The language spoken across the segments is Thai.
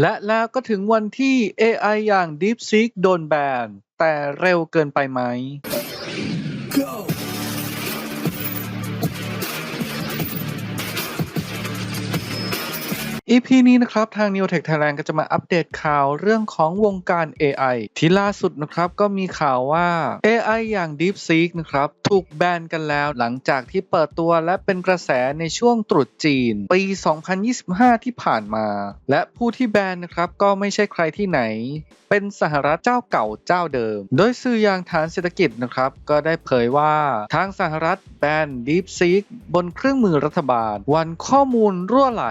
และแล้วก็ถึงวันที่ AI อย่าง DeepSeek โดนแบน แต่เร็วเกินไปไหม EP นี้นะครับทาง Neotech Thailand ก็จะมาอัปเดตข่าวเรื่องของวงการ AI ที่ล่าสุดนะครับก็มีข่าวว่า AI อย่าง DeepSeek นะครับถูกแบนกันแล้วหลังจากที่เปิดตัวและเป็นกระแสในช่วงตรุษจีน ปี 2025 ที่ผ่านมา และผู้ที่แบนนะครับก็ไม่ใช่ใครที่ไหน เป็นสหรัฐเจ้าเก่าเจ้าเดิม โดยสื่ออย่างฐานเศรษฐกิจนะครับก็ได้เผยว่าทางสหรัฐแบน DeepSeek บนเครื่องมือรัฐบาล วันข้อมูลรั่วไหล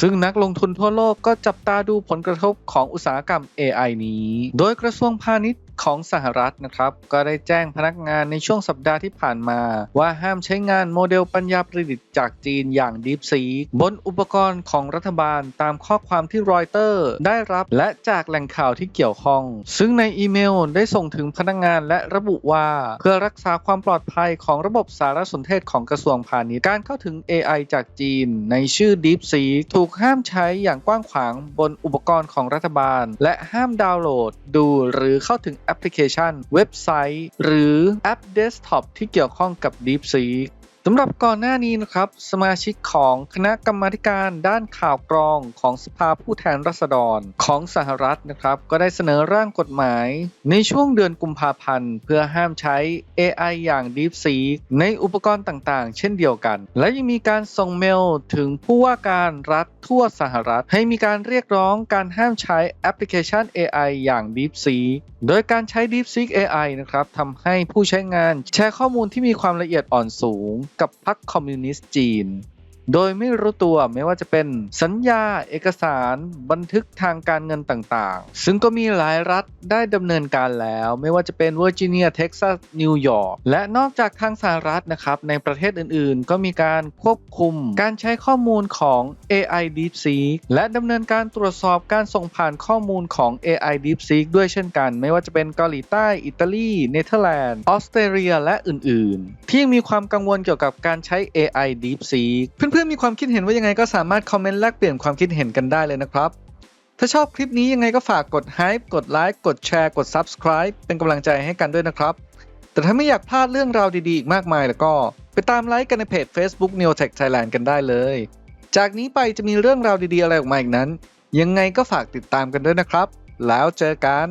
ซึ่งนักลงทุนทั่วโลกก็จับตาดูผลกระทบของอุตสาหกรรม AI นี้ โดยกระทรวงพาณิชย์ ของสหรัฐนะครับ ก็ได้แจ้งพนักงานในช่วงสัปดาห์ที่ผ่านมา ว่าห้ามใช้งานโมเดลปัญญาประดิษฐ์จากจีนอย่าง DeepSeek บนอุปกรณ์ของรัฐบาลตามข้อความที่รอยเตอร์ได้รับและจากแหล่งข่าวที่เกี่ยวข้อง ซึ่งในอีเมลได้ส่งถึงพนักงานและระบุว่าเพื่อรักษาความปลอดภัยของระบบสารสนเทศของกระทรวงพาณิชย์การเข้าถึง AI จากจีน ในชื่อ Deep s e ถูกห้ามใช้อย่างกว้างขวางบนอุปกรณ์ของรัฐบาล และห้ามดาวน์โหลด ดูหรือเข้าถึงแอปพลิเคชัน เว็บไซต์ หรือแอปเดสก์ท็อปที่เกี่ยวข้องกับ DeepSeek สำหรับก่อนหน้านี้นะครับ สมาชิกของคณะกรรมาการด้านข่าวกรองของสภาผู้แทนราษฎรของสหรัฐนะครับ ก็ได้เสนอร่างกฎหมาย ในช่วงเดือนกุมภาพันธ์ เพื่อห้ามใช้ AI อย่าง DeepSeek ในอุปกรณ์ต่างๆ เช่นเดียวกัน และยังมีการส่งเมลถึงผู้ว่าการรัฐ ทั่วสหรัฐ ให้มีการเรียกร้องการห้ามใช้แอปพลิเคชัน AI อย่าง DeepSeek โดยการใช้ DeepSeek AI นะครับทำให้ผู้ใช้งานแชร์ข้อมูลที่มีความละเอียดอ่อนสูง กับพรรคคอมมิวนิสต์จีน โดยไม่รู้ตัวไม่ว่าจะเป็นสัญญาเอกสารบันทึกทางการเงินต่างๆ ซึ่งก็มีหลายรัฐได้ดำเนินการแล้ว ไม่ว่าจะเป็นเวอร์จิเนียเท็กซัสนิวยอร์กและนอกจากทางสหรัฐนะครับในประเทศอื่นๆ ก็มีการควบคุมการใช้ข้อมูลของ AI DeepSeek และดำเนินการตรวจสอบการส่งผ่านข้อมูลของ AI DeepSeek ด้วยเช่นกัน ไม่ว่าจะเป็นเกาหลีใต้ อิตาลี เนเธอร์แลนด์ ออสเตรเลีย และอื่นๆ ที่ยังมีความกังวลเกี่ยวกับการใช้ AI DeepSeek เพื่อนๆมีความคิดเห็นว่ายังไงก็สามารถคอมเมนต์แลกเปลี่ยนความคิดเห็นกันได้เลยนะครับ ถ้าชอบคลิปนี้ยังไงก็ฝากกด Hype กดไลค์กดแชร์กด Subscribe เป็นกำลังใจให้กันด้วยนะครับ แต่ถ้าไม่อยากพลาดเรื่องราวดีๆอีกมากมายแล้วก็ ไปตามไลค์กันในเพจ Facebook Neotech Thailand กันได้เลย จากนี้ไปจะมีเรื่องราวดีๆอะไรออกมาอีกนั้น ยังไงก็ฝากติดตามกันด้วยนะครับ แล้วเจอกัน